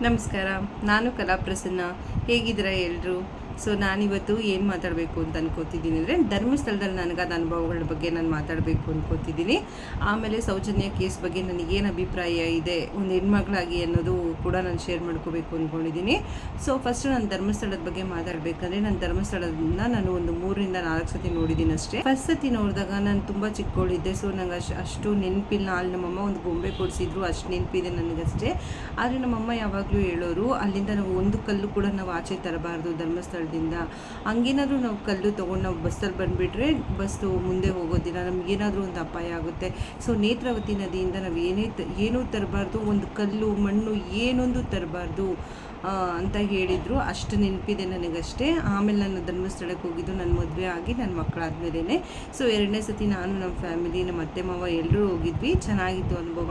ನಮಸ್ಕಾರ ನಾನು ಕಲಾಪ್ರಸನ್ನ. ಹೇಗಿದ್ದೀರಾ ಎಲ್ಲರೂ ಸೊ ನಾನಿವತ್ತು ಏನು ಮಾತಾಡಬೇಕು ಅಂತ ಅನ್ಕೋತಿದ್ದೀನಿ ಅಂದರೆ, ಧರ್ಮಸ್ಥಳದಲ್ಲಿ ನನಗಾದ ಅನುಭವಗಳ ಬಗ್ಗೆ ನಾನು ಮಾತಾಡಬೇಕು ಅನ್ಕೋತಿದ್ದೀನಿ. ಆಮೇಲೆ ಸೌಜನ್ಯ ಕೇಸ್ ಬಗ್ಗೆ ನನಗೇನು ಅಭಿಪ್ರಾಯ ಇದೆ, ಒಂದು ಹೆಣ್ಮಗಳಾಗಿ ಅನ್ನೋದು ಕೂಡ ನಾನು ಶೇರ್ ಮಾಡ್ಕೋಬೇಕು ಅಂದ್ಕೊಂಡಿದ್ದೀನಿ ಸೊ ಫಸ್ಟ್ ನಾನು ಧರ್ಮಸ್ಥಳದ ಬಗ್ಗೆ ಮಾತಾಡಬೇಕಂದ್ರೆ, ನಾನು ಧರ್ಮಸ್ಥಳದಿಂದ ನಾನು ಒಂದು ಮೂರರಿಂದ ನಾಲ್ಕು ಸತಿ ನೋಡಿದ್ದೀನಿ ಅಷ್ಟೇ. ಫಸ್ಟ್ ಸತಿ ನೋಡಿದಾಗ ನಾನು ತುಂಬ ಚಿಕ್ಕವಳಿದ್ದೆ ಸೊ ನಂಗೆ ಅಷ್ಟು ಅಷ್ಟು ನೆನಪಿಲ್ಲ. ಅಲ್ಲಿ ನಮ್ಮಮ್ಮ ಒಂದು ಗೊಂಬೆ ಕೊಡಿಸಿದ್ರು, ಅಷ್ಟು ನೆನಪಿದೆ ನನಗಷ್ಟೇ. ಆದರೆ ನಮ್ಮಮ್ಮ ಯಾವಾಗಲೂ ಹೇಳೋರು, ಅಲ್ಲಿಂದ ನಾವು ಒಂದು ಕಲ್ಲು ಕೂಡ ನಾವು ಆಚೆ ತರಬಾರ್ದು ಧರ್ಮಸ್ಥಳದಿಂದ ಹಂಗೇನಾದರೂ ನಾವು ಕಲ್ಲು ತೊಗೊಂಡು ನಾವು ಬಸ್ಸಲ್ಲಿ ಬಂದುಬಿಟ್ರೆ ಬಸ್ಸು ಮುಂದೆ ಹೋಗೋದಿಲ್ಲ ನಮಗೇನಾದರೂ ಒಂದು ಅಪಾಯ ಆಗುತ್ತೆ. ಸೊ ನೇತ್ರಾವತಿ ನದಿಯಿಂದ ನಾವು ಏನೇ ಏನೂ ತರಬಾರ್ದು. ಒಂದು ಕಲ್ಲು, ಮಣ್ಣು ಏನೊಂದು ತರಬಾರ್ದು ಅಂತ ಹೇಳಿದರು. ಅಷ್ಟು ನೆನಪಿದೆ ನನಗಷ್ಟೇ. ಆಮೇಲೆ ನಾನು ಧರ್ಮಸ್ಥಳಕ್ಕೆ ಹೋಗಿದ್ದು ನನ್ನ ಮದುವೆ ಆಗಿ ನನ್ನ ಮಕ್ಕಳಾದ್ಮೇಲೆ ಸೊ ಎರಡನೇ ಸತಿ ನಾನು ನಮ್ಮ ಫ್ಯಾಮಿಲಿ ನಮ್ಮ ಅತ್ತೆ, ಮಾವ ಎಲ್ಲರೂ ಹೋಗಿದ್ವಿ. ಚೆನ್ನಾಗಿತ್ತು ಅನುಭವ.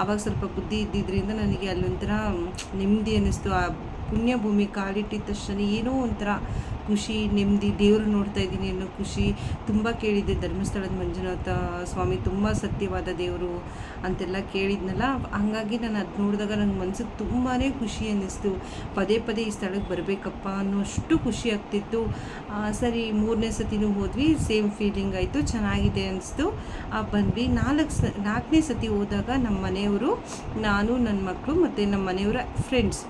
ಆವಾಗ ಸ್ವಲ್ಪ ಬುದ್ಧಿ ಇದ್ದಿದ್ದರಿಂದ ನನಗೆ ಅಲ್ಲೊಂಥರ ನೆಮ್ಮದಿ ಅನ್ನಿಸ್ತು. ಆ ಪುಣ್ಯ ಭೂಮಿ ಕಾಲಿಟ್ಟಿದ ತಕ್ಷಣ ಏನೋ ಒಂಥರ ಖುಷಿ, ನೆಮ್ಮದಿ, ದೇವರು ನೋಡ್ತಾ ಇದ್ದೀನಿ ಅನ್ನೋ ಖುಷಿ ತುಂಬ ಕೇಳಿದ್ದೆ. ಧರ್ಮಸ್ಥಳದ ಮಂಜುನಾಥ ಸ್ವಾಮಿ ತುಂಬ ಸತ್ಯವಾದ ದೇವರು ಅಂತೆಲ್ಲ ಕೇಳಿದ್ನಲ್ಲ. ಹಂಗಾಗಿ ನಾನು ಅದು ನೋಡಿದಾಗ ನನ್ನ ಮನಸ್ಸಿಗೆ ತುಂಬಾ ಖುಷಿ ಅನ್ನಿಸ್ತು. ಪದೇ ಪದೇ ಈ ಸ್ಥಳಕ್ಕೆ ಬರಬೇಕಪ್ಪ ಅನ್ನೋಷ್ಟು ಖುಷಿ ಆಗ್ತಿತ್ತು. ಸರಿ, ಮೂರನೇ ಸತಿನೂ ಹೋದ್ವಿ. ಸೇಮ್ ಫೀಲಿಂಗ್ ಆಯಿತು. ಚೆನ್ನಾಗಿದೆ ಅನಿಸ್ತು. ಬಂದ್ವಿ. ನಾಲ್ಕು ಸ, ನಾಲ್ಕನೇ ಸತಿ ಹೋದಾಗ ನಮ್ಮ ಮನೆಯವರು, ನಾನು ನನ್ನ ಮಕ್ಕಳು ಮತ್ತು ನಮ್ಮ ಮನೆಯವರ ಫ್ರೆಂಡ್ಸ್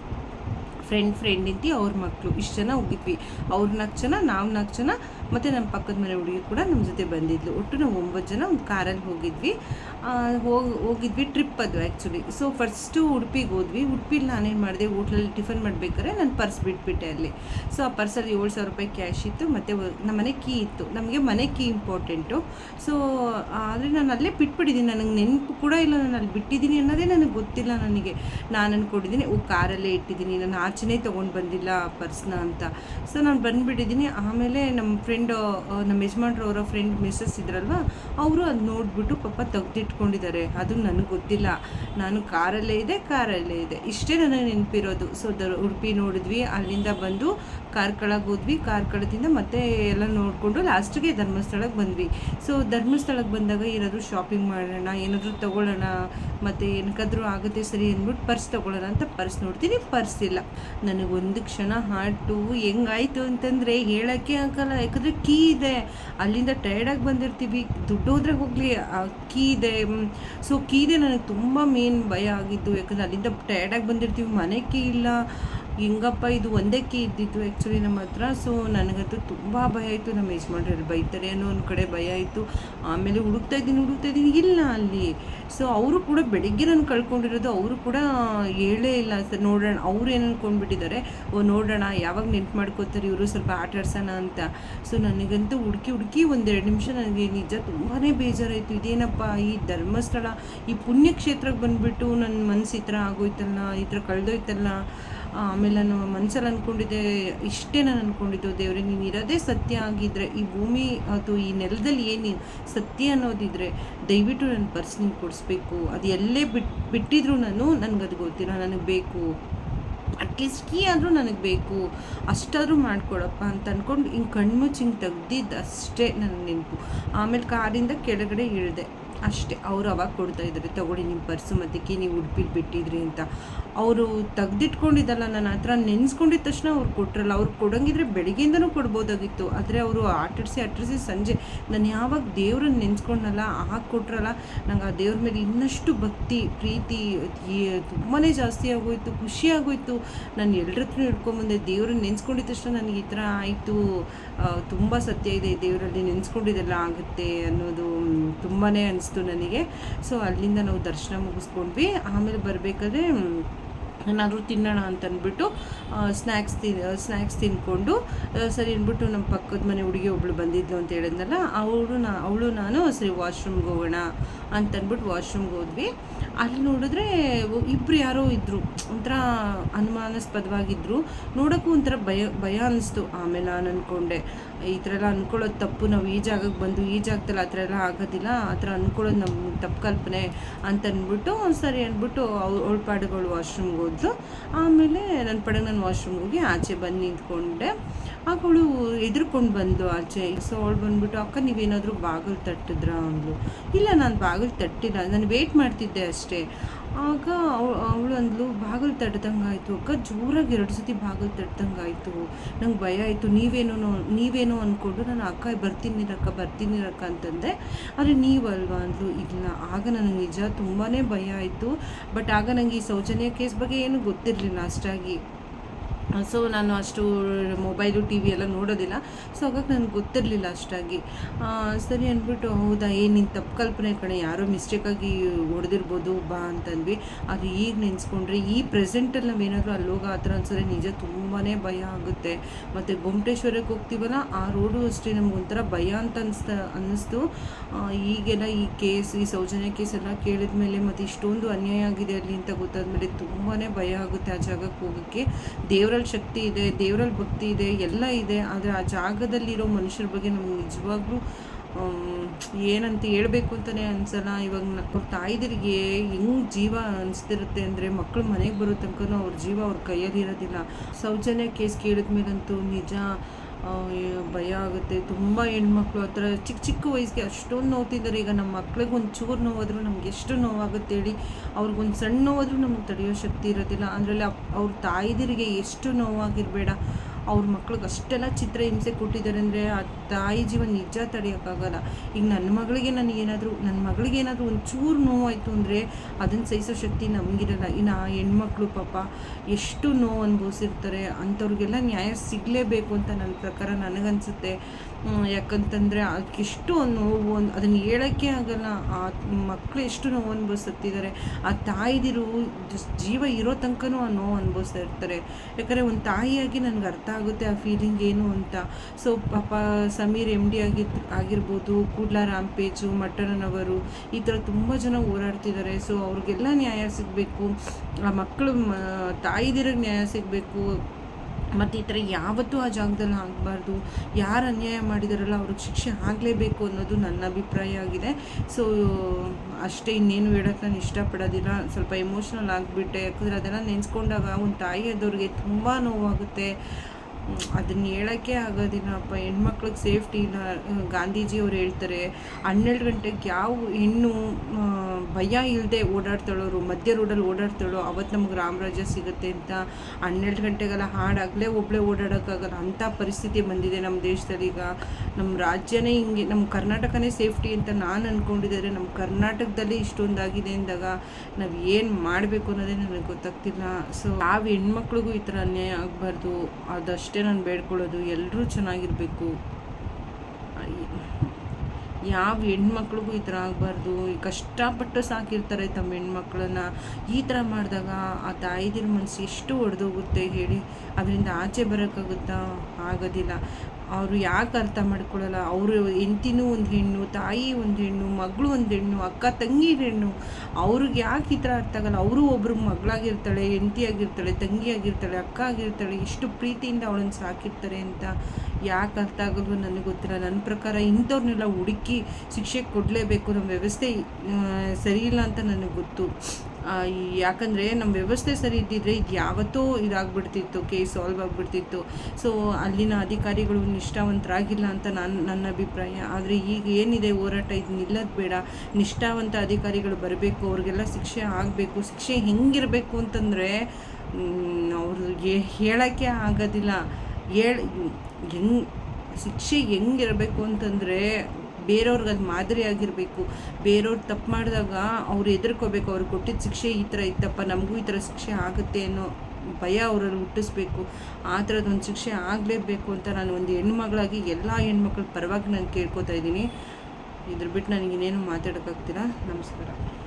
ಫ್ರೆಂಡ್ ಫ್ರೆಂಡ್ ಇದ್ದು ಅವ್ರ ಮಕ್ಕಳು ಇಷ್ಟು ಜನ ಹೋಗಿದ್ವಿ. ಅವ್ರ ನಾಲ್ಕು ಜನ ನಾವು ನಾಲ್ಕು ಜನ ಮತ್ತು ನಮ್ಮ ಪಕ್ಕದ ಮನೆ ಹುಡುಗಿ ಕೂಡ ನಮ್ಮ ಜೊತೆ ಬಂದಿದ್ಲು. ಒಟ್ಟು ನಾವು ಒಂಬತ್ತು ಜನ ಒಂದು ಕಾರಲ್ಲಿ ಹೋಗಿದ್ವಿ. ಹೋಗಿ, ಹೋಗಿದ್ವಿ ಟ್ರಿಪ್ ಅದು ಆ್ಯಕ್ಚುಲಿ ಸೊ ಫಸ್ಟು ಉಡುಪಿಗೆ ಹೋದ್ವಿ. ಉಡುಪಿಲಿ ನಾನೇನು ಮಾಡಿದೆ ಹೋಟ್ಲಲ್ಲಿ ಟಿಫನ್ ಮಾಡಬೇಕಾದ್ರೆ ನಾನು ಪರ್ಸ್ ಬಿಟ್ಬಿಟ್ಟೆ ಅಲ್ಲಿ. ಸೊ ಆ ಪರ್ಸಲ್ಲಿ ಏಳು ಸಾವಿರ ರೂಪಾಯಿ ಕ್ಯಾಶ್ ಇತ್ತು, ಮತ್ತು ನಮ್ಮ ಮನೆ ಕೀ ಇತ್ತು. ನಮಗೆ ಮನೆ ಕೀ ಇಂಪಾರ್ಟೆಂಟು ಸೊ ಆದರೆ ನಾನು ಅಲ್ಲೇ ಬಿಟ್ಬಿಟ್ಟಿದ್ದೀನಿ. ನನಗೆ ನೆನಪು ಕೂಡ ಇಲ್ಲ. ನಾನು ಅಲ್ಲಿ ಬಿಟ್ಟಿದ್ದೀನಿ ಅನ್ನೋದೇ ನನಗೆ ಗೊತ್ತಿಲ್ಲ ನನಗೆ. ನಾನು ಅಂದ್ಕೊಂಡಿದ್ದೀನಿ ಓ, ಕಾರಲ್ಲೇ ಇಟ್ಟಿದ್ದೀನಿ. ನಾನು ಆಚೆನೇ ತೊಗೊಂಡು ಬಂದಿಲ್ಲ ಆ ಪರ್ಸ್ನ ಅಂತ. ಸೊ ನಾನು ಬಂದುಬಿಟ್ಟಿದ್ದೀನಿ. ಆಮೇಲೆ ನಮ್ಮ ಫ್ರೆಂಡು ನಮ್ಮ ಯಜಮಾನ್ರು ಅವರ ಫ್ರೆಂಡ್ ಮಿಸ್ಸಸ್ ಇದ್ರಲ್ವ, ಅವರು ಅದು ನೋಡಿಬಿಟ್ಟು ಪಾಪ ತೆಗ್ದಿಟ್ಕೊಂಡಿದ್ದಾರೆ. ಅದು ನನಗೆ ಗೊತ್ತಿಲ್ಲ. ನಾನು ಕಾರಲ್ಲೇ ಇದೆ ಕಾರಲ್ಲೇ ಇದೆ. ಇಷ್ಟೇ ನನಗೆ ನೆನಪಿರೋದು. ಸೊ ದ ಉಡುಪಿ ನೋಡಿದ್ವಿ. ಅಲ್ಲಿಂದ ಬಂದು ಕಾರ್ಕಳಕ್ಕೆ ಹೋದ್ವಿ ಕಾರ್ಕಳದಿಂದ ಮತ್ತೆ ಎಲ್ಲ ನೋಡಿಕೊಂಡು ಲಾಸ್ಟಿಗೆ ಧರ್ಮಸ್ಥಳಕ್ಕೆ ಬಂದ್ವಿ. ಸೊ ಧರ್ಮಸ್ಥಳಕ್ಕೆ ಬಂದಾಗ ಏನಾದರೂ ಶಾಪಿಂಗ್ ಮಾಡೋಣ, ಏನಾದರೂ ತೊಗೊಳ್ಳೋಣ, ಮತ್ತು ಏನಕ್ಕಾದರೂ ಆಗುತ್ತೆ ಸರಿ ಅಂದ್ಬಿಟ್ಟು ಪರ್ಸ್ ತೊಗೊಳ್ಳೋಣ ಅಂತ ಪರ್ಸ್ ನೋಡ್ತೀನಿ. ಪರ್ಸ್ ಇಲ್ಲ. ನನಗೆ ಒಂದು ಕ್ಷಣ ಹಾರ್ಟು ಹೆಂಗಾಯಿತು ಅಂತಂದರೆ ಹೇಳೋಕ್ಕೆ ಆಗಲ್ಲ. ಯಾಕಂದರೆ ಕೀ ಇದೆ. ಅಲ್ಲಿಂದ ಟಯರ್ಡಾಗಿ ಬಂದಿರ್ತೀವಿ. ದುಡ್ಡು ಹೋದರೆ ಹೋಗಲಿ. ಕೀ ಇದೆ. ಸೊ ಕೀ ಇದೆ. ನನಗೆ ತುಂಬ ಮೇನ್ ಭಯ ಆಗಿತ್ತು ಯಾಕಂದರೆ ಅಲ್ಲಿಂದ ಟೈರ್ಡಾಗಿ ಬಂದಿರ್ತೀವಿ. ಮನೆ ಕೀ ಇಲ್ಲ. ಹಿಂಗಪ್ಪ, ಇದು ಒಂದಕ್ಕೆ ಇದ್ದಿತ್ತು ಆ್ಯಕ್ಚುಲಿ ನಮ್ಮ ಹತ್ರ. ಸೊ ನನಗಂತೂ ತುಂಬ ಭಯ ಆಯಿತು. ನಮ್ಮ ಯಜಮಾನ್ರಲ್ಲಿ ಬೈತಾರೆ ಅನ್ನೋ ಒಂದು ಕಡೆ ಭಯ ಆಯಿತು. ಆಮೇಲೆ ಹುಡುಕ್ತಾ ಇದ್ದೀನಿ ಹುಡುಕ್ತಾ ಇದ್ದೀನಿ. ಇಲ್ಲ ಅಲ್ಲಿ. ಸೊ ಅವರು ಕೂಡ ಬೆಳಿಗ್ಗೆ ನಾನು ಕಳ್ಕೊಂಡಿರೋದು, ಅವರು ಕೂಡ ಹೇಳೇ ಇಲ್ಲ. ಸರ್ ನೋಡೋಣ, ಅವ್ರು ಏನು ಅಂದ್ಕೊಂಡ್ಬಿಟ್ಟಿದ್ದಾರೆ ಓ, ನೋಡೋಣ, ಯಾವಾಗ ನೆನ್ಪು ಮಾಡ್ಕೋತಾರೆ ಇವರು, ಸ್ವಲ್ಪ ಆಟ ಆಡ್ಸೋಣ ಅಂತ. ಸೊ ನನಗಂತೂ ಹುಡುಕಿ ಹುಡುಕಿ ಒಂದೆರಡು ನಿಮಿಷ ನನಗೆ ನಿಜ ತುಂಬಾ ಬೇಜಾರಾಯಿತು. ಇದೇನಪ್ಪ, ಈ ಧರ್ಮಸ್ಥಳ, ಈ ಪುಣ್ಯಕ್ಷೇತ್ರಕ್ಕೆ ಬಂದುಬಿಟ್ಟು ನನ್ನ ಮನಸ್ಸು ಈ ಥರ ಆಗೋಯ್ತಲ್ಲ, ಈ ಥರ ಕಳೆದೋಯ್ತಲ್ಲ. ಆಮೇಲೆ ನಾನು ಮನ್ಸಲ್ಲಿ ಅಂದ್ಕೊಂಡಿದ್ದೆ ಇಷ್ಟೇ ನಾನು ಅಂದ್ಕೊಂಡಿದ್ದು ದೇವರೇ, ನೀನು ಇರೋದೇ ಸತ್ಯ ಆಗಿದ್ದರೆ ಈ ಭೂಮಿ ಅದು ಈ ನೆಲದಲ್ಲಿ ಏನು ಸತ್ಯ ಅನ್ನೋದಿದ್ರೆ ದಯವಿಟ್ಟು ನನ್ನ ಪರ್ಸ್ ನೀನು ಕೊಡಿಸ್ಬೇಕು. ಅದು ಎಲ್ಲೇ ಬಿಟ್ಟು ಬಿಟ್ಟಿದ್ರು ನಾನು ನನಗೆ ಅದು ಗೊತ್ತಿಲ್ಲ, ನನಗೆ ಬೇಕು. ಅಟ್ಲೀಸ್ಟ್ ಕೀ ಆದರೂ ನನಗೆ ಬೇಕು. ಅಷ್ಟಾದರೂ ಮಾಡಿಕೊಡಪ್ಪ ಅಂತ ಅಂದ್ಕೊಂಡು ಹಿಂಗೆ ಕಣ್ಮುಚ್ಚಿ ಹಿಂಗೆ ತೆಗ್ದಿದ್ದು ಅಷ್ಟೇ ನನ್ನ ನೆನಪು. ಆಮೇಲೆ ಕಾರಿಂದ ಕೆಳಗಡೆ ಇಳಿದೆ. ಅಷ್ಟೇ. ಅವ್ರು ಅವಾಗ ಕೊಡ್ತಾ ಇದ್ದಾರೆ ತಗೊಳ್ಳಿ ನಿಮ್ಮ ಪರ್ಸು ಮತ್ತು ಕೀ ನೀವು ಉಡುಪಿಲಿ ಬಿಟ್ಟಿದ್ರಿ ಅಂತ. ಅವರು ತೆಗ್ದಿಟ್ಕೊಂಡಿದ್ದಲ್ಲ, ನನ್ನ ಹತ್ರ ನೆನೆಸ್ಕೊಂಡಿದ್ದ ತಕ್ಷಣ ಅವ್ರು ಕೊಟ್ರಲ್ಲ, ಅವ್ರು ಕೊಡೋಂಗಿದ್ರೆ ಬೆಳಿಗ್ಗೆಯಿಂದನೂ ಕೊಡ್ಬೋದಾಗಿತ್ತು. ಆದರೆ ಅವರು ಆಟಾಡಿಸಿ ಆಟಾಡಿಸಿ ಸಂಜೆ, ನಾನು ಯಾವಾಗ ದೇವ್ರನ್ನ ನೆನೆಸ್ಕೊಂಡಲ್ಲ ಆಗ ಕೊಟ್ರಲ್ಲ, ನಂಗೆ ಆ ದೇವ್ರ ಮೇಲೆ ಇನ್ನಷ್ಟು ಭಕ್ತಿ, ಪ್ರೀತಿ ತುಂಬಾ ಜಾಸ್ತಿ ಆಗೋಯ್ತು, ಖುಷಿ ಆಗೋಯ್ತು. ನಾನು ಎಲ್ಲರ ಹತ್ರ ಹಿಡ್ಕೊಂಬಂದೆ, ದೇವ್ರನ್ನ ನೆನೆಸ್ಕೊಂಡಿದ್ದ ತಕ್ಷಣ ನನಗೆ ಈ ಥರ ಆಯಿತು. ತುಂಬ ಸತ್ಯ ಇದೆ, ದೇವರಲ್ಲಿ ನೆನೆಸ್ಕೊಂಡಿದ್ದೆಲ್ಲ ಆಗುತ್ತೆ ಅನ್ನೋದು ತುಂಬಾ ಅನಿಸ್ತು ನನಗೆ. ಸೊ, ಅಲ್ಲಿಂದ ನಾವು ದರ್ಶನ ಮುಗಿಸ್ಕೊಂಡ್ವಿ. ಆಮೇಲೆ ಬರಬೇಕಾದ್ರೆ ಏನಾದರೂ ತಿನ್ನೋಣ ಅಂತ ಅಂದ್ಬಿಟ್ಟು ಸ್ನ್ಯಾಕ್ಸ್ ತಿನ್ ಸ್ನ್ಯಾಕ್ಸ್ ತಿಂದ್ಕೊಂಡು ಸರಿ ಅಂದ್ಬಿಟ್ಟು ನಮ್ಮ ಪಕ್ಕದ ಮನೆ ಹುಡುಗಿ ಒಬ್ಳು ಬಂದಿದ್ಲು ಅಂತ ಹೇಳಿದ್ನಲ್ಲ, ಅವಳು ನಾ, ಅವಳು ನಾನು ಸರಿ ವಾಶ್ರೂಮ್ಗೆ ಹೋಗೋಣ ಅಂತಂದ್ಬಿಟ್ಟು ವಾಶ್ರೂಮ್ಗೆ ಹೋದ್ವಿ. ಅಲ್ಲಿ ನೋಡಿದ್ರೆ ಇಬ್ಬರು ಯಾರೋ ಇದ್ದರು ಒಂಥರ ಅನುಮಾನಾಸ್ಪದವಾಗಿದ್ದರು ನೋಡೋಕ್ಕೂ ಒಂಥರ ಭಯ ಭಯ ಅನ್ನಿಸ್ತು ಆಮೇಲೆ ನಾನು ಅಂದ್ಕೊಂಡೆ ಈ ಥರ ಎಲ್ಲ ಅಂದ್ಕೊಳ್ಳೋದು ತಪ್ಪು. ನಾವು ಈ ಜಾಗಕ್ಕೆ ಬಂದು ಈ ಜಾಗದಲ್ಲಿ ಆ ಥರ ಎಲ್ಲ ಆಗೋದಿಲ್ಲ. ಆ ಥರ ಅಂದ್ಕೊಳ್ಳೋದು ನಮ್ಮ ತಪ್ಪು ಕಲ್ಪನೆ ಅಂತ ಅಂದ್ಬಿಟ್ಟು ಸರಿ ಅಂದ್ಬಿಟ್ಟು ಅವ್ರ ಅವಳ ಪಾಡುಗಳು ವಾಶ್ರೂಮ್ಗೆ ಹೋದ್ಲು ಆಮೇಲೆ ನನ್ನ ಪಡೆಗೆ ನಾನು ವಾಶ್ರೂಮ್ಗೆ ಹೋಗಿ ಆಚೆ ಬಂದು ನಿಂತ್ಕೊಂಡೆ. ಅವಳು ಎದುರ್ಕೊಂಡು ಬಂದು ಆಚೆ. ಸೊ ಅವಳು ಬಂದ್ಬಿಟ್ಟು, ಅಕ್ಕ, ನೀವೇನಾದರೂ ಬಾಗಿಲು ತಟ್ಟಿದ್ರಾ? ಅಂದ್ಲು. ಇಲ್ಲ, ನಾನು ಬಾಗಿಲು ತಟ್ಟಿಲ್ಲ. ನಾನು ವೇಟ್ ಮಾಡ್ತಿದ್ದೆ ಅಷ್ಟೇ. ಆಗ ಅವಳು ಅಂದ್ಲು, ಬಾಗಿಲು ತಡ್ದಂಗೆ ಆಯಿತು ಅಕ್ಕ, ಜೋರಾಗಿ ಎರಡು ಸತಿ ಬಾಗಿಲು ತಡ್ದಂಗೆ ಆಯಿತು ನಂಗೆ ಭಯ ಆಯಿತು. ನೀವೇನೋ ನೀವೇನೋ ಅಂದ್ಕೊಂಡು ನಾನು, ಅಕ್ಕ, ಬರ್ತೀನಿ ಅಕ್ಕ ಬರ್ತೀನಿ ಅಂತಂದೆ. ಆದರೆ ನೀವಲ್ವಾ? ಅಂದ್ಲು. ಇಲ್ಲ. ಆಗ ನನಗೆ ನಿಜ ತುಂಬಾ ಭಯ ಆಯಿತು. ಬಟ್ ಆಗ ನನಗೆ ಈ ಸೌಜನ್ಯ ಕೇಸ್ ಬಗ್ಗೆ ಏನು ಗೊತ್ತಿರಲಿಲ್ಲ ಅಷ್ಟಾಗಿ. ಸೊ ನಾನು ಅಷ್ಟು ಮೊಬೈಲು ಟಿ ವಿ ಎಲ್ಲ ನೋಡೋದಿಲ್ಲ. ಸೊ ಹಾಗಾಗಿ ನನಗೆ ಗೊತ್ತಿರಲಿಲ್ಲ ಅಷ್ಟಾಗಿ. ಸರಿ ಅಂದ್ಬಿಟ್ಟು, ಹೌದಾ, ಏನು ನಿನ್ನ ತಪ್ಪು ಕಲ್ಪನೆ ಕಣೆ? ಯಾರೋ ಮಿಸ್ಟೇಕಾಗಿ ಹೊಡೆದಿರ್ಬೋದು, ಬಾ ಅಂತಂದ್ವಿ. ಅದು ಈಗ ನೆನೆಸ್ಕೊಂಡ್ರೆ, ಈ ಪ್ರೆಸೆಂಟಲ್ಲಿ ನಾವೇನಾದರೂ ಅಲ್ಲಿ ಹೋಗೋ ಆ ಥರ ಅನ್ಸಿದ್ರೆ ನಿಜ ತುಂಬಾ ಭಯ ಆಗುತ್ತೆ. ಮತ್ತು ಗೊಮಟೇಶ್ವರಕ್ಕೆ ಹೋಗ್ತೀವಲ್ಲ, ಆ ರೋಡು ಅಷ್ಟೇ ನಮ್ಗೆ ಒಂಥರ ಭಯ ಅಂತ ಅನಿಸ್ತಾ, ಅನ್ನಿಸ್ತು. ಈಗೆಲ್ಲ ಈ ಕೇಸ್ ಈ ಸೌಜನ್ಯ ಕೇಸ್ ಎಲ್ಲ ಕೇಳಿದ ಮೇಲೆ ಮತ್ತು ಇಷ್ಟೊಂದು ಅನ್ಯಾಯ ಆಗಿದೆ ಅಲ್ಲಿ ಅಂತ ಗೊತ್ತಾದ ಮೇಲೆ ತುಂಬಾ ಭಯ ಆಗುತ್ತೆ ಆ ಜಾಗಕ್ಕೆ ಹೋಗೋಕ್ಕೆ. ದೇವರಲ್ಲಿ ಶಕ್ತಿ ಇದೆ ದೇವರಲ್ಲಿ ಭಕ್ತಿ ಇದೆ, ಎಲ್ಲ ಇದೆ. ಆದರೆ ಆ ಜಾಗದಲ್ಲಿರೋ ಮನುಷ್ಯರ ಬಗ್ಗೆ ನಮ್ಗೆ ನಿಜವಾಗ್ಲೂ ಏನಂತ ಹೇಳಬೇಕು ಅಂತಲೇ ಅನ್ಸಲ್ಲ. ಇವಾಗ ಅವ್ರ ತಾಯಿದರಿಗೆ ಹೆಂಗ್ ಜೀವ ಅನಿಸ್ತಿರುತ್ತೆ ಅಂದರೆ ಮಕ್ಕಳು ಮನೆಗೆ ಬರೋ ತನಕನೂ ಅವ್ರ ಜೀವ ಅವ್ರ ಕೈಯಲ್ಲಿ ಇರೋದಿಲ್ಲ ಸೌಜನ್ಯ ಕೇಸ್ ಕೇಳಿದ್ಮೇಲಂತೂ ನಿಜ ಭಯ ಆಗುತ್ತೆ. ತುಂಬ ಹೆಣ್ಮಕ್ಳು ಆ ಥರ ಚಿಕ್ಕ ಚಿಕ್ಕ ವಯಸ್ಸಿಗೆ ಅಷ್ಟೊಂದು ನೋವ್ತಿದ್ದಾರೆ. ಈಗ ನಮ್ಮ ಮಕ್ಳಿಗೆ ಒಂದು ಚೂರು ನೋವಾದರೂ ನಮ್ಗೆ ಎಷ್ಟು ನೋವಾಗುತ್ತೆ ಹೇಳಿ, ಅವ್ರಿಗೊಂದು ಸಣ್ಣ ನೋವಾದರೂ ನಮ್ಗೆ ತಡೆಯೋ ಶಕ್ತಿ ಇರೋದಿಲ್ಲ. ಅದರಲ್ಲಿ ಅವ್ರ ತಾಯಿದಿರಿಗೆ ಎಷ್ಟು ನೋವಾಗಿರಬೇಡ. ಅವ್ರ ಮಕ್ಳಿಗೆ ಅಷ್ಟೆಲ್ಲ ಚಿತ್ರ ಹಿಂಸೆ ಕೊಟ್ಟಿದ್ದಾರೆ ಅಂದರೆ ಆ ತಾಯಿ ಜೀವನ ನಿಜ ತಡೆಯೋಕ್ಕಾಗಲ್ಲ. ಈಗ ನನ್ನ ಮಗಳಿಗೆ ನಾನು ಏನಾದರೂ, ನನ್ನ ಮಗಳಿಗೆ ಏನಾದರೂ ಒಂಚೂರು ಚೂರು ನೋವಾಯಿತು ಅಂದರೆ ಅದನ್ನು ಸಹಿಸೋ ಶಕ್ತಿ ನಮಗಿರಲ್ಲ. ಇನ್ನು ಆ ಹೆಣ್ಮಕ್ಳು ಪಾಪ ಎಷ್ಟು ನೋವು ಅನುಭವಿಸಿರ್ತಾರೆ, ಅಂಥವ್ರಿಗೆಲ್ಲ ನ್ಯಾಯ ಸಿಗಲೇಬೇಕು ಅಂತ ನನ್ನ ಪ್ರಕಾರ ನನಗನ್ಸುತ್ತೆ. ಯಾಕಂತಂದರೆ ಅದಕ್ಕೆಷ್ಟು ನೋವು ಅದನ್ನು ಹೇಳೋಕ್ಕೆ ಆಗಲ್ಲ. ಆ ಮಕ್ಕಳು ಎಷ್ಟು ನೋವು ಅನುಭವಿಸುತ್ತಿದ್ದಾರೆ ಆ ತಾಯಿದಿರು ಜೀವ ಇರೋ ತನಕನೂ ಆ ನೋವು ಅನುಭವಿಸ್ತಾ ಇರ್ತಾರೆ. ಯಾಕಂದರೆ ಒಂದು ತಾಯಿಯಾಗಿ ನನಗೆ ಅರ್ಥ ಆಗುತ್ತೆ ಆ ಫೀಲಿಂಗ್ ಏನು ಅಂತ. ಸೊ ಪಾಪ ಸಮೀರ್ ಎಂ ಡಿ ಆಗಿದ್ ಆಗಿರ್ಬೋದು, ಕೂಡ್ಲ ರಾಮ್ಪೇಜು ಮಟ್ಟರನವರು ಈ ಥರ ತುಂಬ ಜನ ಹೋರಾಡ್ತಿದ್ದಾರೆ ಸೊ ಅವ್ರಿಗೆಲ್ಲ ನ್ಯಾಯ ಸಿಗಬೇಕು. ಆ ಮಕ್ಕಳು ತಾಯಿದಿರಿಗೆ ನ್ಯಾಯ ಸಿಗಬೇಕು. ಮತ್ತು ಈ ಥರ ಯಾವತ್ತೂ ಆ ಜಾಗದಲ್ಲಿ ಆಗಬಾರ್ದು. ಯಾರು ಅನ್ಯಾಯ ಮಾಡಿದಾರಲ್ಲ ಅವ್ರಿಗೆ ಶಿಕ್ಷೆ ಆಗಲೇಬೇಕು ಅನ್ನೋದು ನನ್ನ ಅಭಿಪ್ರಾಯ ಆಗಿದೆ. ಸೊ ಅಷ್ಟೇ ಇನ್ನೇನು ಹೇಳೋಕ್ಕೆ ನಾನು ಇಷ್ಟಪಡೋದಿಲ್ಲ. ಸ್ವಲ್ಪ ಎಮೋಷ್ನಲ್ ಆಗಿಬಿಟ್ಟೆ. ಯಾಕಂದರೆ ಅದೆಲ್ಲ ನೆನೆಸ್ಕೊಂಡಾಗ ಒಂದು ತಾಯಿಯಾದವ್ರಿಗೆ ತುಂಬ ನೋವಾಗುತ್ತೆ. ಅದನ್ನ ಹೇಳೋಕ್ಕೆ ಆಗೋದಿಲ್ಲಪ್ಪ. ಹೆಣ್ಮಕ್ಳಿಗೆ ಸೇಫ್ಟಿ ಇಲ್ಲ ಆ, ಗಾಂಧೀಜಿ ಅವ್ರು ಹೇಳ್ತಾರೆ ಹನ್ನೆರಡು ಗಂಟೆಗೆ ಯಾವ ಹೆಣ್ಣು ಭಯ ಇಲ್ಲದೆ ಓಡಾಡ್ತಾಳೋರು ಮಧ್ಯ ರೋಡಲ್ಲಿ ಓಡಾಡ್ತಾಳೋ ಅವತ್ತು ನಮ್ಗೆ ರಾಮರಾಜ್ಯ ಸಿಗುತ್ತೆ ಅಂತ ಹನ್ನೆರಡು ಗಂಟೆಗೆಲ್ಲ ಹಾಡಾಗಲೇ ಒಬ್ಬಳೇ ಓಡಾಡೋಕ್ಕಾಗಲ್ಲ. ಅಂಥ ಪರಿಸ್ಥಿತಿ ಬಂದಿದೆ ನಮ್ಮ ದೇಶದಲ್ಲಿ ಈಗ. ನಮ್ಮ ರಾಜ್ಯನೇ ಹಿಂಗೆ ನಮ್ಮ ಕರ್ನಾಟಕನೇ ಸೇಫ್ಟಿ ಅಂತ ನಾನು ಅಂದ್ಕೊಂಡಿದ್ದಾರೆ ನಮ್ಮ ಕರ್ನಾಟಕದಲ್ಲಿ ಇಷ್ಟೊಂದಾಗಿದೆ ಅಂದಾಗ ನಾವು ಏನು ಮಾಡಬೇಕು ಅನ್ನೋದೇ ನನಗೆ ಗೊತ್ತಾಗ್ತಿಲ್ಲ. ಸೊ ಯಾವ ಹೆಣ್ಮಕ್ಳಿಗೂ ಈ ಥರ ಅನ್ಯಾಯ ಆಗಬಾರ್ದು. ಅದಷ್ಟೇ ನಾನು ಬೇಡ್ಕೊಳ್ಳೋದು. ಎಲ್ಲರೂ ಚೆನ್ನಾಗಿರಬೇಕು. ಯಾವ ಹೆಣ್ಮಕ್ಳಿಗೂ ಈ ಥರ ಆಗಬಾರ್ದು ಕಷ್ಟಪಟ್ಟು ಸಾಕಿರ್ತಾರೆ ತಮ್ಮ ಹೆಣ್ಮಕ್ಳನ್ನ. ಈ ಥರ ಮಾಡಿದಾಗ ಆ ತಾಯಿದಿರ ಮನಸ್ಸು ಎಷ್ಟು ಒಡೆದೋಗುತ್ತೆ ಹೇಳಿ, ಅದರಿಂದ ಆಚೆ ಬರೋಕ್ಕಾಗುತ್ತಾ? ಆಗೋದಿಲ್ಲ. ಅವರು ಯಾಕೆ ಅರ್ಥ ಮಾಡ್ಕೊಳ್ಳಲ್ಲ ಅವರು ಹೆಂಡ್ತಿನೂ ಒಂದು ಹೆಣ್ಣು, ತಾಯಿ ಒಂದು ಹೆಣ್ಣು, ಮಗಳು ಒಂದು ಹೆಣ್ಣು, ಅಕ್ಕ ತಂಗಿ ಹೆಣ್ಣು. ಅವ್ರಿಗೆ ಯಾಕೆ ಈ ಥರ ಅರ್ಥ ಆಗಲ್ಲ? ಅವರು ಒಬ್ಬರು ಮಗಳಾಗಿರ್ತಾಳೆ, ಹೆಂಡತಿಯಾಗಿರ್ತಾಳೆ ತಂಗಿ ಆಗಿರ್ತಾಳೆ ಅಕ್ಕ ಆಗಿರ್ತಾಳೆ ಎಷ್ಟು ಪ್ರೀತಿಯಿಂದ ಅವಳನ್ನು ಸಾಕಿರ್ತಾರೆ ಅಂತ ಯಾಕೆ ಅರ್ಥ ಆಗಲ್ವೋ ನನಗೆ ಗೊತ್ತಿಲ್ಲ. ನನ್ನ ಪ್ರಕಾರ ಇಂಥವ್ರನ್ನೆಲ್ಲ ಹುಡುಕಿ ಶಿಕ್ಷೆ ಕೊಡಲೇಬೇಕು. ನಮ್ಮ ವ್ಯವಸ್ಥೆ ಸರಿಯಿಲ್ಲ ಅಂತ ನನಗೆ ಗೊತ್ತು. ಯಾಕಂದರೆ ನಮ್ಮ ವ್ಯವಸ್ಥೆ ಸರಿ ಇದ್ದಿದ್ರೆ ಇದು ಯಾವತ್ತೂ ಇದಾಗ್ಬಿಡ್ತಿತ್ತು ಕೇಸ್ ಸಾಲ್ವ್ ಆಗಿಬಿಡ್ತಿತ್ತು. ಸೊ ಅಲ್ಲಿನ ಅಧಿಕಾರಿಗಳು ನಿಷ್ಠಾವಂತರಾಗಿಲ್ಲ ಅಂತ ನಾನು, ನನ್ನ ಅಭಿಪ್ರಾಯ. ಆದರೆ ಈಗ ಏನಿದೆ, ಹೋರಾಟ ಇದು ನಿಲ್ಲೋದು ಬೇಡ. ನಿಷ್ಠಾವಂತ ಅಧಿಕಾರಿಗಳು ಬರಬೇಕು, ಅವ್ರಿಗೆಲ್ಲ ಶಿಕ್ಷೆ ಆಗಬೇಕು. ಶಿಕ್ಷೆ ಹೆಂಗಿರಬೇಕು ಅಂತಂದರೆ ಅವರು ಹೇಳೋಕ್ಕೆ ಆಗೋದಿಲ್ಲ. ಹೇಳಿ ಹೆಂಗ್, ಶಿಕ್ಷೆ ಹೆಂಗಿರಬೇಕು ಅಂತಂದರೆ ಬೇರೆಯವ್ರಿಗೆ ಅದು ಮಾದರಿ ಆಗಿರಬೇಕು. ಬೇರೆಯವ್ರು ತಪ್ಪು ಮಾಡಿದಾಗ ಅವ್ರು ಎದುರ್ಕೋಬೇಕು. ಅವ್ರು ಕೊಟ್ಟಿದ್ದ ಶಿಕ್ಷೆ ಈ ಥರ ಇತ್ತಪ್ಪ, ನಮಗೂ ಈ ಥರ ಶಿಕ್ಷೆ ಆಗುತ್ತೆ ಅನ್ನೋ ಭಯ ಅವರಲ್ಲಿ ಹುಟ್ಟಿಸ್ಬೇಕು. ಆ ಥರದೊಂದು ಶಿಕ್ಷೆ ಆಗಲೇಬೇಕು ಅಂತ ನಾನು ಒಂದು ಹೆಣ್ಮಗಳಾಗಿ ಎಲ್ಲ ಹೆಣ್ಮಕ್ಳ ಪರವಾಗಿ ನಾನು ಕೇಳ್ಕೊತಾ ಇದ್ದೀನಿ. ಇದ್ರ ಬಿಟ್ಟು ನನಗಿನ್ನೇನು ಮಾತಾಡೋಕ್ಕಾಗ್ತಿಲ್ಲ. ನಮಸ್ಕಾರ.